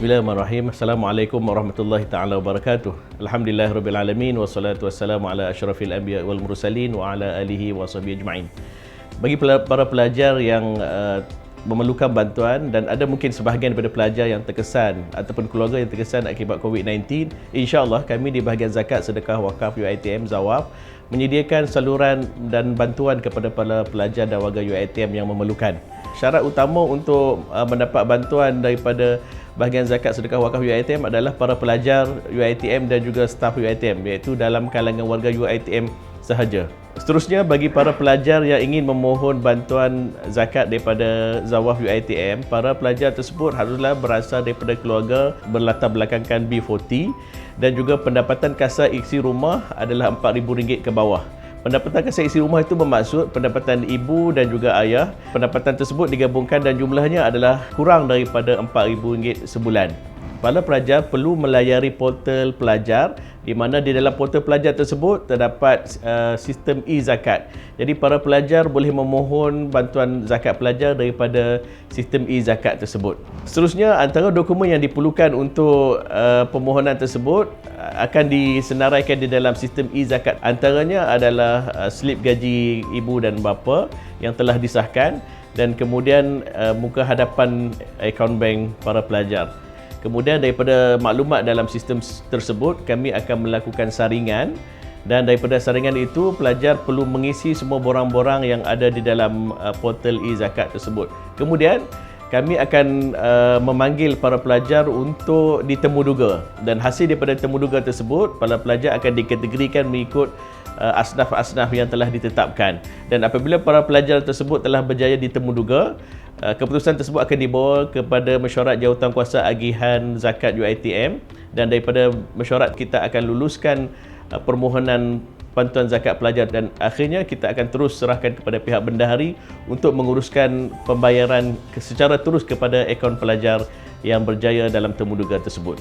Bismillahirrahmanirrahim. Assalamualaikum warahmatullahi taala wabarakatuh. Alhamdulillahirabbil alamin wassalatu wassalamu ala asyrafil anbiya wal mursalin wa ala alihi wa sahbihi ajma'in. Bagi para pelajar yang uh, memerlukan bantuan dan ada mungkin sebahagian daripada pelajar yang terkesan ataupun keluarga yang terkesan akibat COVID-19, insya-Allah kami di bahagian zakat sedekah wakaf UiTM Zawaf menyediakan saluran dan bantuan kepada para pelajar dan warga UiTM yang memerlukan. Syarat utama untuk uh, mendapat bantuan daripada bahagian zakat sedekah wakaf UiTM adalah para pelajar UiTM dan juga staf UiTM iaitu dalam kalangan warga UiTM sahaja. Seterusnya bagi para pelajar yang ingin memohon bantuan zakat daripada Zawaf UiTM, para pelajar tersebut haruslah berasal daripada keluarga berlatar belakangkan B40 dan juga pendapatan kasar isi rumah adalah RM4,000 ke bawah. Pendapatan kasar isi rumah itu bermaksud pendapatan ibu dan juga ayah. Pendapatan tersebut digabungkan dan jumlahnya adalah kurang daripada RM4,000 sebulan. Para pelajar perlu melayari portal pelajar di mana di dalam portal pelajar tersebut terdapat uh, sistem e-zakat. Jadi para pelajar boleh memohon bantuan zakat pelajar daripada sistem e-zakat tersebut. Seterusnya antara dokumen yang diperlukan untuk uh, permohonan tersebut akan disenaraikan di dalam sistem e-zakat. Antaranya adalah uh, slip gaji ibu dan bapa yang telah disahkan dan kemudian uh, muka hadapan akaun bank para pelajar. Kemudian daripada maklumat dalam sistem tersebut kami akan melakukan saringan. Dan daripada saringan itu pelajar perlu mengisi semua borang-borang yang ada di dalam uh, portal e-zakat tersebut. Kemudian kami akan uh, memanggil para pelajar untuk ditemuduga. Dan hasil daripada temuduga tersebut para pelajar akan dikategorikan mengikut uh, asnaf-asnaf yang telah ditetapkan. Dan apabila para pelajar tersebut telah berjaya ditemuduga Uh, keputusan tersebut akan dibawa kepada mesyuarat jawatankuasa agihan zakat UiTM dan daripada mesyuarat kita akan luluskan uh, permohonan bantuan zakat pelajar dan akhirnya kita akan terus serahkan kepada pihak bendahari untuk menguruskan pembayaran secara terus kepada akaun pelajar yang berjaya dalam temuduga tersebut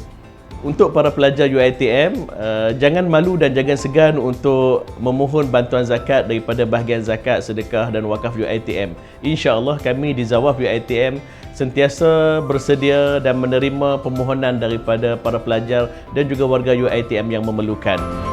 untuk para pelajar UiTM, uh, jangan malu dan jangan segan untuk memohon bantuan zakat daripada bahagian zakat, sedekah dan wakaf UiTM. InsyaAllah kami di Zawaf UiTM sentiasa bersedia dan menerima permohonan daripada para pelajar dan juga warga UiTM yang memerlukan.